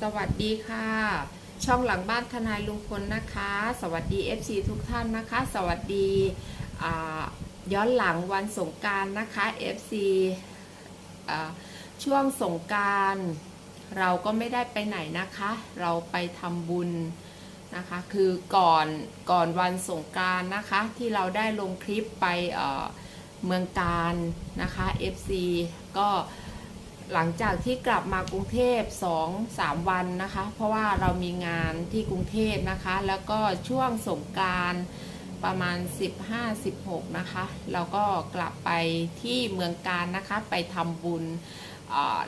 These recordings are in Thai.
สวัสดีค่ะ ช่องหลังบ้านทนายลุงพลนะคะ สวัสดี FC ทุกท่านนะคะ สวัสดีย้อนหลังวันสงการนะคะ FC ช่วงสงการเราก็ไม่ได้ไปไหนนะคะ เราไปทำบุญนะคะ คือก่อนก่อนวันสงการนะคะ ที่เราได้ลงคลิปไปเอ่อเมืองการนะคะ FC ก็ หลังจากที่กลับมากรุงเทพ2-3 วันนะคะ เพราะว่าเรามีงานที่กรุงเทพนะคะ แล้วก็ช่วงสงการประมาณ 15-16 นะคะ เราก็กลับไปที่เมืองการนะคะ ไปทำบุญ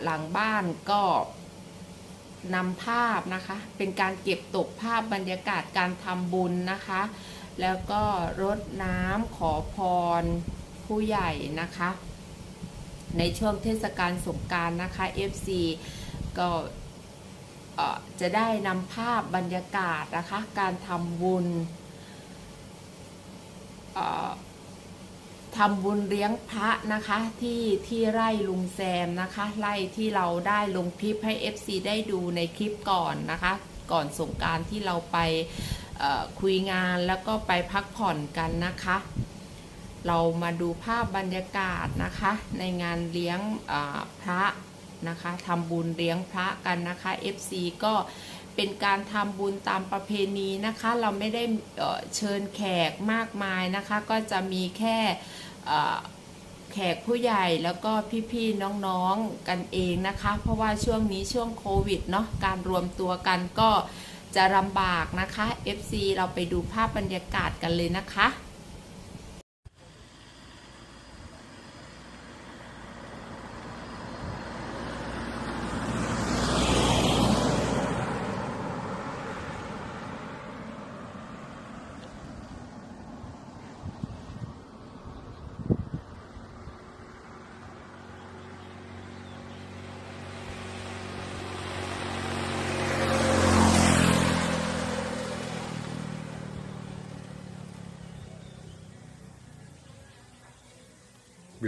หลังบ้านก็นำภาพนะคะ เป็นการเก็บตกภาพบรรยากาศการทำบุญนะคะ แล้วก็รดน้ำขอพรผู้ใหญ่นะคะ ในช่วงเทศกาลสงการนะคะ FC ก็จะได้นำภาพบรรยากาศนะคะ การทำบุญทำบุญเลี้ยงพระนะคะที่ที่ไร่ลุงแซมนะคะไร่ที่เราได้ลงคลิปให้ FC ได้ดูในคลิปก่อนนะคะ ก่อนสงการที่เราไปคุยงานแล้วก็ไปพักผ่อนกันนะคะ เรามาดูภาพบรรยากาศนะคะ ในงานเลี้ยงพระนะคะทำบุญเลี้ยงพระกันนะคะ FC ก็เป็นการทำบุญตามประเพณีนะคะ เราไม่ได้เชิญแขกมากมายนะคะ ก็จะมีแค่แขกผู้ใหญ่แล้วก็พี่ๆน้องๆกันเองนะคะ เพราะว่าช่วงนี้ช่วงโควิดเนาะการรวมตัวกันก็จะลำบากนะคะ FC เราไปดูภาพบรรยากาศกันเลยนะคะ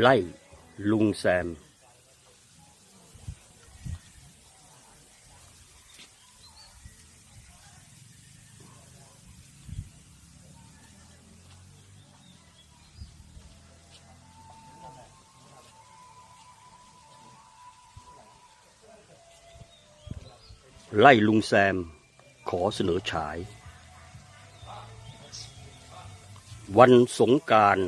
ไล่ลุงแซม ไล่ลุงแซม ขอเสนอฉาย วันสงการ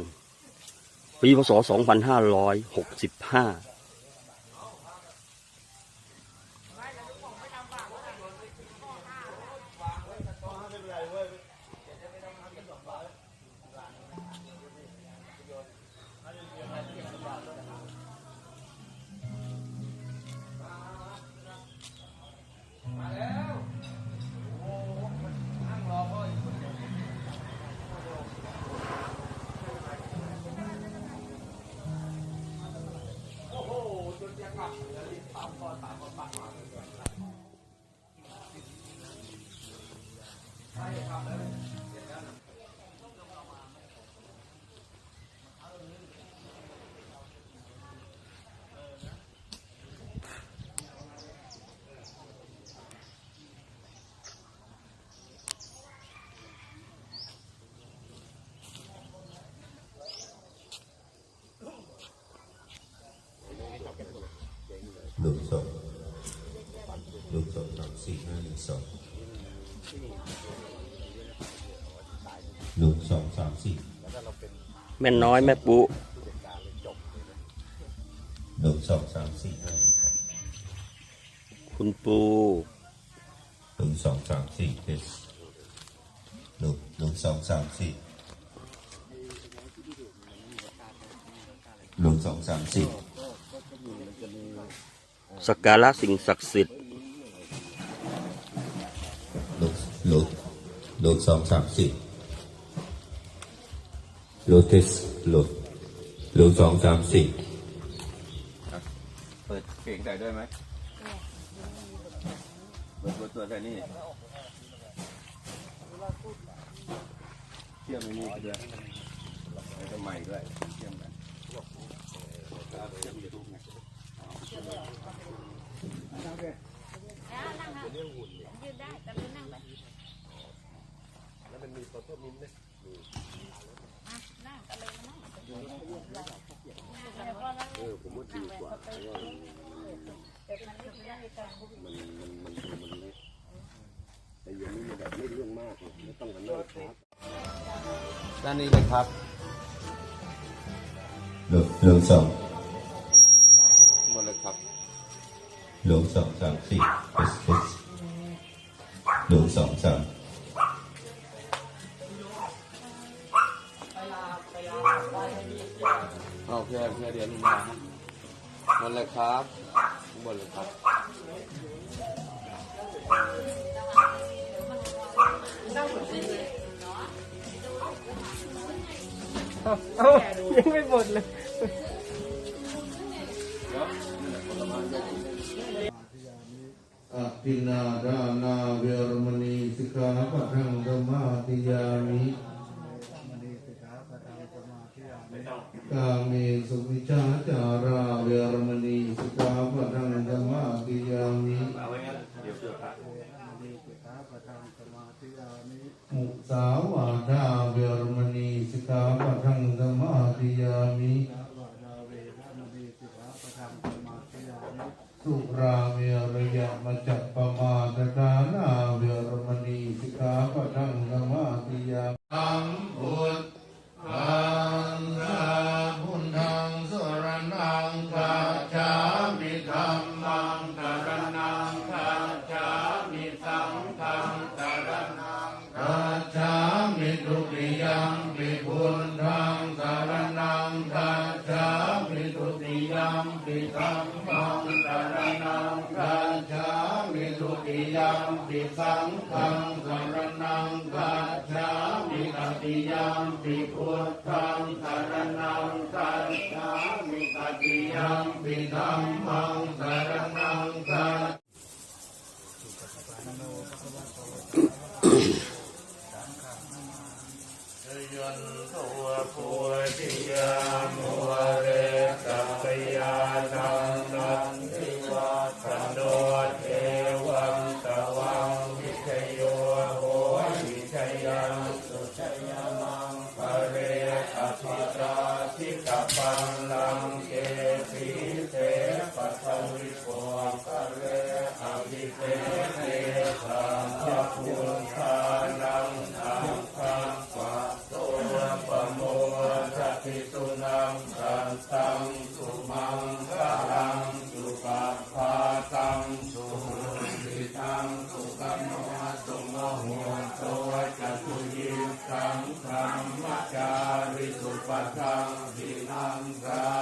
ปีพศ 2565 หนึ่งสองหนึ่งสองสามสี่ห้าหนึ่งสองหนึ่งสองสามสี่แม่น้อยแม่ปุหนึ่งสองสามสี่ห้าหนึ่งสองคุณปูหนึ่งสองสามสี่เทสหนึ่งหนึ่งสองสามสี่หนึ่งสองสามสี่ สักการะสิ่งศักดิ์สิทธิ์หนึ่งหนึ่งหนึ่งสองสามสี่โลเทสโลหนึ่งสองสามสี่เปิดเพลงใส่ด้วยไหมเปิดเปิดตัวใส่นี่เชื่อมไม่นี่ด้วยแล้วก็ใหม่ด้วยเชื่อมกัน เรียหุ่นเนี่ยยืนได้แต่ไม่นั่งไปแล้วมันมีโซโต้มินนะมีนั่งก็เลยมนั่งเออผมว่าดีกว่าเพราะว่ามันมันมันมันเล็กแต่อย่างนี้มัแบบไม่เรื่องมากไม่ต้องมันเลยครับด้านนี้เลยครับหลวงหลวงสองหมดเลยครับหลวงสองสามสี่ หนึ่งสองสามโอเคโอเคเดี๋ยวลุงมาหมดเลยครับหมดเลยครับยังไม่หมดเลย อภินาดานาเวรมณีสิกขาปะทังธรรมาติยามิกาเมสุวิชาจาราเวรมณีสิกขาปะทังธรรมาติยามิมุสาวาทาเวรมณีสิกขาปะทัง ยังปิสังฆังสรณังคัจฉามิตติยังปิพุทธังสรณังคัจฉามิตติยังปิธัมมังสรณังคัจยันตัวปัวติยามัวเร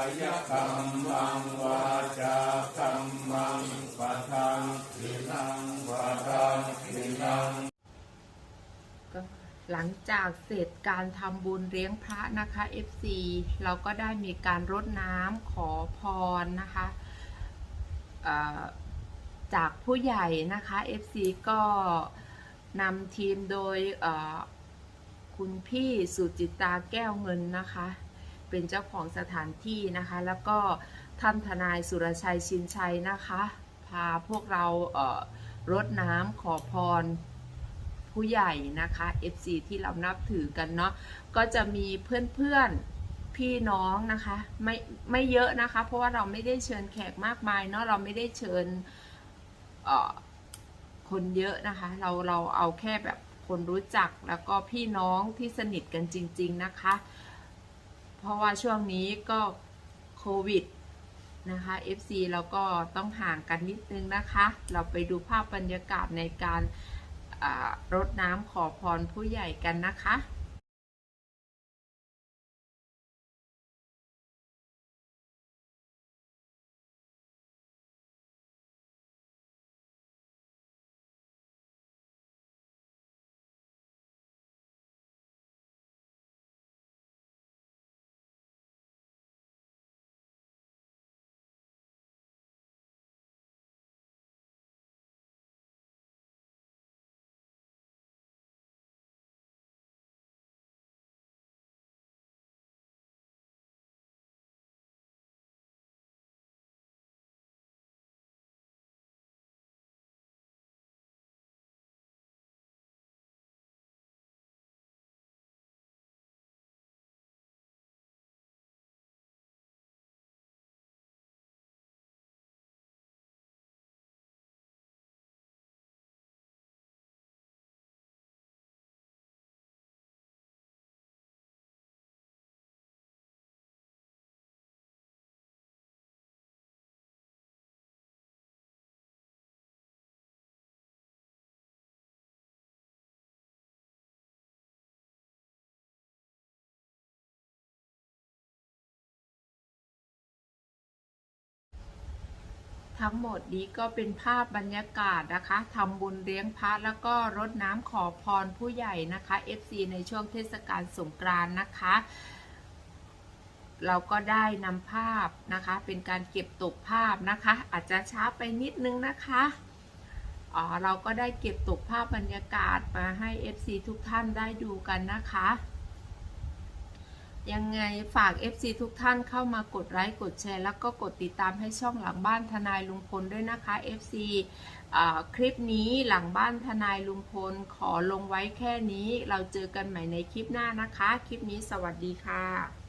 ายกรรมังวาจากรรมังปะทังดินังวาทังดินังหลังจากเสร็จการทำบุญเลี้ยงพระนะคะ FC เราก็ได้มีการรดน้ำขอพรนะคะจากผู้ใหญ่นะคะ FC ก็นำทีมโดยคุณพี่สุจิตาแก้วเงินนะคะ เป็นเจ้าของสถานที่นะคะ แล้วก็ท่านทนายสุรชัยชินชัยนะคะ พาพวกเราเอ่อรดน้ำขอพรผู้ใหญ่นะคะ FC ที่เรานับถือกันเนาะก็จะมีเพื่อนๆพี่น้องนะคะไม่ไม่เยอะนะคะ เพราะว่าเราไม่ได้เชิญแขกมากมายเนาะเราไม่ได้เชิญคนเยอะนะคะ เราเราเอาแค่แบบคนรู้จักแล้วก็พี่น้องที่สนิทกันจริง ๆนะคะ เพราะว่าช่วงนี้ก็โควิดนะคะ FC เราก็ต้องห่างกันนิดนึงนะคะ เราไปดูภาพบรรยากาศในการรดน้ำขอพรผู้ใหญ่กันนะคะ ทั้งหมดนี้ก็เป็นภาพบรรยากาศนะคะทำบุญเลี้ยงพระแล้วก็รดน้ำขอพรผู้ใหญ่นะคะ FC ในช่วงเทศกาลสงกรานต์นะคะ เราก็ได้นำภาพนะคะ เป็นการเก็บตกภาพนะคะ อาจจะช้าไปนิดนึงนะคะอ๋อเราก็ได้เก็บตกภาพบรรยากาศมาให้ FC ทุกท่านได้ดูกันนะคะ ยังไงฝาก FC ทุกท่านเข้ามากดไลค์กดแชร์ แล้วก็กดติดตามให้ช่องหลังบ้านทนายลุงพลด้วยนะคะ FC คลิปนี้หลังบ้านทนายลุงพลขอลงไว้แค่นี้ เราเจอกันใหม่ในคลิปหน้านะคะ คลิปนี้สวัสดีค่ะ